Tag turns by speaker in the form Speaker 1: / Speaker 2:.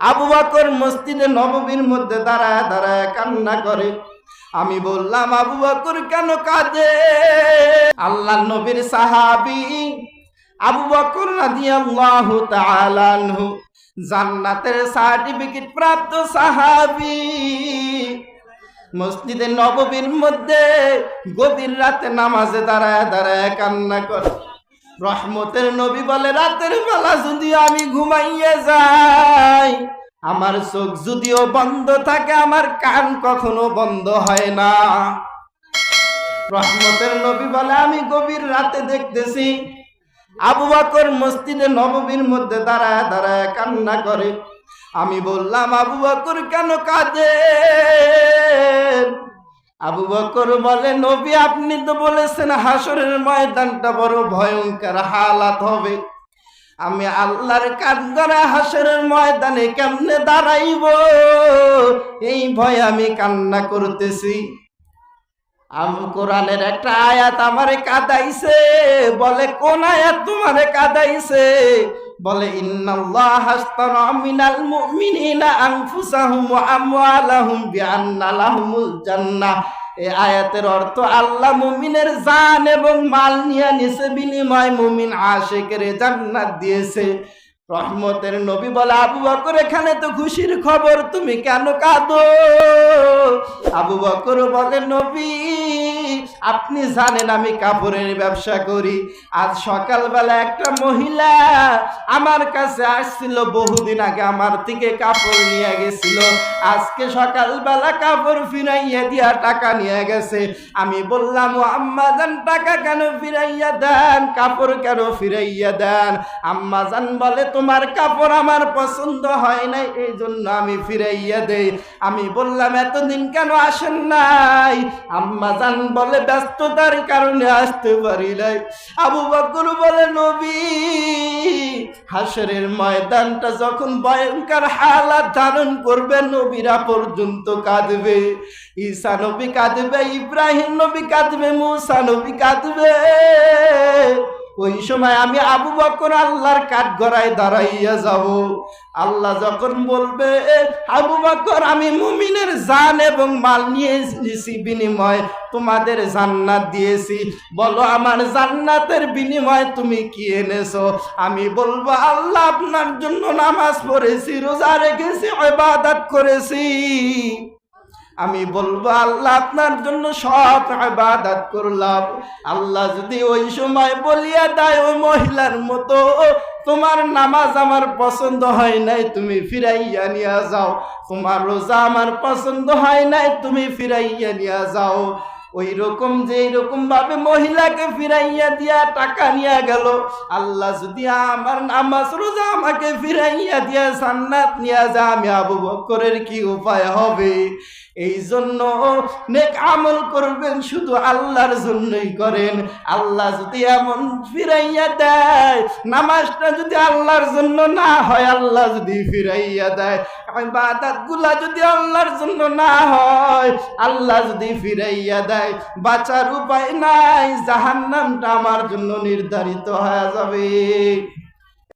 Speaker 1: আবু বকর মসজিদে নববীর মধ্যে দাঁড়ায় দাঁড়ায় কান্না করে। আমি বললাম, আবু বকর কেন কাঁদে? আল্লাহ নবীর সাহাবি আবু বকর রাদিয়াল্লাহু তাআলা আনহু জান্নাতের সার্টিফিকেট প্রাপ্ত সাহাবি মসজিদে নববীর মধ্যে গভীর রাতে নামাজে দাঁড়ায় দাঁড়ায় কান্না করে। রহমতের নবী বলে, রাতের বেলা যদি আমি ঘুমাইয়ে যাই, আমার চোখ যদিও বন্ধ থাকে, আমার কান কখনো বন্ধ হয় না। রহমতের নবী বলে, আমি গভীর রাতে দেখতেছি, আবু বকর মসজিদে নববীর মধ্যে দাঁড়ায় দাঁড়ায় কান্না করে। আমি বললাম, আবু বকর কেন কাঁদে? আবু বকর বলে, নবী, আপনি তো বলেছেন হাসরের ময়দানটা বড় ভয়ঙ্কর হালাত হবে। আমি আল্লাহর করে হাসরের ময়দানে কেমনে দাঁড়াইব? এই ভয় আমি কান্না করতেছি। আমি কোরআনের একটা আয়াত আমারে কাদাইছে। বলে, কোন আয়াত তোমারে কাদাইছে? বলে এই আয়াতের অর্থ, আল্লাহ মুমিনের জান এবং মাল নিয়ে নিছে বিনিময় মুমিন আশেকের জান্নাত দিয়েছে। রহমতের নবী বলে, আবু বকর, এখানে তো খুশির খবর, তুমি কেন কাঁদো? আবু বকর বলে, নবী আপনি জানেন আমি কাপড়ের ব্যবসা করি। আজ সকালবেলা একটা মহিলা আমার কাছে আসছিল, বহুদিন আগে আমার থেকে কাপড় নিয়ে গেছিল। আজকে সকালবেলা কাপড় ফিরাইয়া দিয়া টাকা নিয়ে গেছে। আমি বললাম, ও আম্মাজান টাকা কেন ফিরাইয়া দেন? কাপড় কেন ফিরাইয়া দেন? আম্মাজান বলে, তোমার কাপড় আমার পছন্দ হয় নাই, এই জন্য আমি ফিরাইয়া দেই। আমি বললাম, এতদিন কেন আসেন নাই? আম্মাজান বলে ব্যস্ততার কারণে আসতে পারি নাই। আবু বকর বলে, নবী, হাসরের ময়দানটা যখন ভয়ঙ্কর হালাত ধারণ করবে, নবীরা পর্যন্ত কাঁদবে। ঈসা নবী কাঁদবে, ইব্রাহিম নবী কাঁদবে, মুসা নবী কাঁদবে। ওই সময় আমি আবু বকর আল্লাহর কাঠ গড়ায় দাঁড়াইয়া যাব। আল্লাহ যখন বলবে আবু বকর, আমি মুমিনের জান এবং মাল নিয়ে এসেছি বিনিময় তোমাদের জান্নাত দিয়েছি। বলো, আমার জান্নাতের বিনিময় তুমি কি এনেছো? আমি বলব, আল্লাহ আপনার জন্য নামাজ পড়েছি, রোজা রেখেছি, ইবাদত করেছি। আমি বলব, আল্লাহ আপনার জন্য সব ইবাদত করলাম। আল্লাহ যদি ওই সময় বলিয়া দেয় ওই মহিলার মতো, তোমার নামাজ আমার পছন্দ হয় নাই, তুমি ফিরাইয়া নিয়ে যাও। তোমার রোজা আমার পছন্দ হয় নাই, তুমি ফিরাইয়া নিয়ে যাও। ওই রকম যে এইরকম ভাবে মহিলাকে ফিরাইয়া দিয়া টাকা নিয়ে গেল, আল্লাহ যদি আমার নামাজ রোজা আমাকে ফিরাইয়া দিয়া সান্নাত নিয়ে যা আমি আবু বকরের কি উপায় হবে? এই জন্য নেক আমল করবেন, শুধু আল্লাহর জন্যই করেন। আল্লাহ যদি এমন ফিরাইয়া দেয়, নামাজটা যদি আল্লাহর জন্য না হয়, আল্লাহ যদি ফিরাইয়া দেয় বাদাতগুলা যদি আল্লাহর জন্য না হয়, আল্লাহ যদি ফিরাইয়া দেয়, বাঁচার উপায় নাই, জাহান্নামটা আমার জন্য নির্ধারিত হয়ে যাবে।